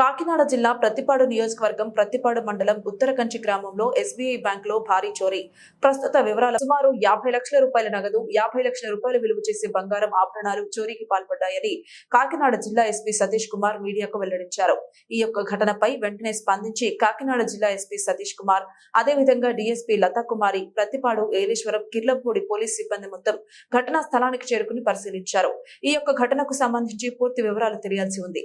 కాకినాడ జిల్లా ప్రతిపాడు నియోజకవర్గం ప్రతిపాడు మండలం ఉత్తరకంచి గ్రామంలో ఎస్బీఐ బ్యాంక్లో భారీ చోరీ. ప్రస్తుత వివరాలు సుమారు యాభై లక్షల రూపాయల నగదు యాభై లక్షల రూపాయలు విలువ చేసే బంగారం ఆభరణాలు చోరీకి పాల్పడ్డాయని కాకినాడ జిల్లా ఎస్పీ సతీష్ కుమార్ మీడియాకు వెల్లడించారు. ఈ యొక్క ఘటనపై వెంటనే స్పందించి కాకినాడ జిల్లా ఎస్పీ సతీష్ కుమార్ అదేవిధంగా డీఎస్పీ లతా కుమారి ప్రతిపాడు ఏలేశ్వరం కిర్లంపూడి పోలీస్ సిబ్బంది మొత్తం ఘటనా స్థలానికి చేరుకుని పరిశీలించారు. ఈ యొక్క ఘటనకు సంబంధించి పూర్తి వివరాలు తెలియాల్సి ఉంది.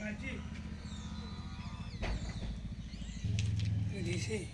Baji. Tu dis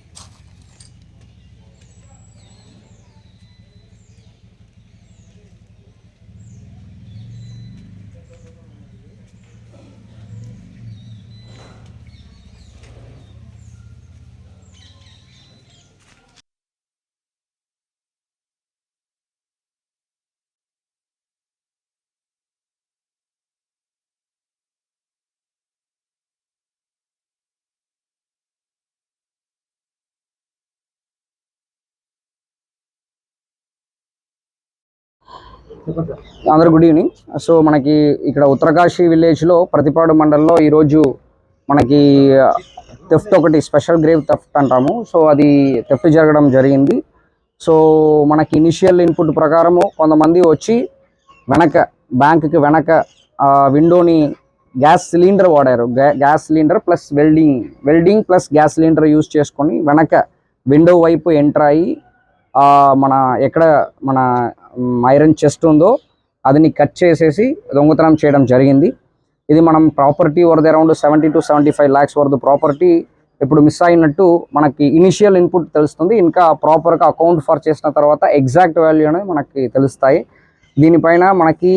అందరు గుడ్ ఈవినింగ్. సో మనకి ఇక్కడ ఉత్తరకాశీ విలేజ్లో ప్రతిపాడు మండలంలో ఈరోజు మనకి థెఫ్ట్ ఒకటి స్పెషల్ గ్రేవ్ థెఫ్ట్ అంటాము. సో అది థెఫ్ట్ జరగడం జరిగింది. సో మనకి ఇనిషియల్ ఇన్పుట్ ప్రకారము కొంతమంది వచ్చి వెనక బ్యాంకుకి వెనక విండోని గ్యాస్ సిలిండర్ వాడారు. గ్యా gas cylinder plus welding welding plus gas cylinder use చేసుకొని వెనక విండో వైపు ఎంటర్ అయ్యి మన ఎక్కడ మన ఐరన్ చెస్ట్ ఉందో అదిని కట్ చేసేసి దొంగతనం చేయడం జరిగింది. ఇది మనం ప్రాపర్టీ వరద around seventy two seventy five lakhs వరద ప్రాపర్టీ. ఇప్పుడు మిస్ అయినట్టు మనకి ఇనిషియల్ ఇన్పుట్ తెలుస్తుంది. ఇంకా ప్రాపర్గా అకౌంట్ ఫర్ చేసిన తర్వాత ఎగ్జాక్ట్ వాల్యూ అనేది మనకి తెలుస్తాయి. దీనిపైన మనకి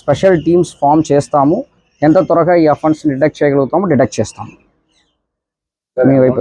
స్పెషల్ టీమ్స్ ఫామ్ చేస్తాము. ఎంత త్వరగా ఈ అఫెన్స్ డిటెక్ట్ చేయగలుగుతామో డిటెక్ట్ చేస్తాము. మీ వైపు.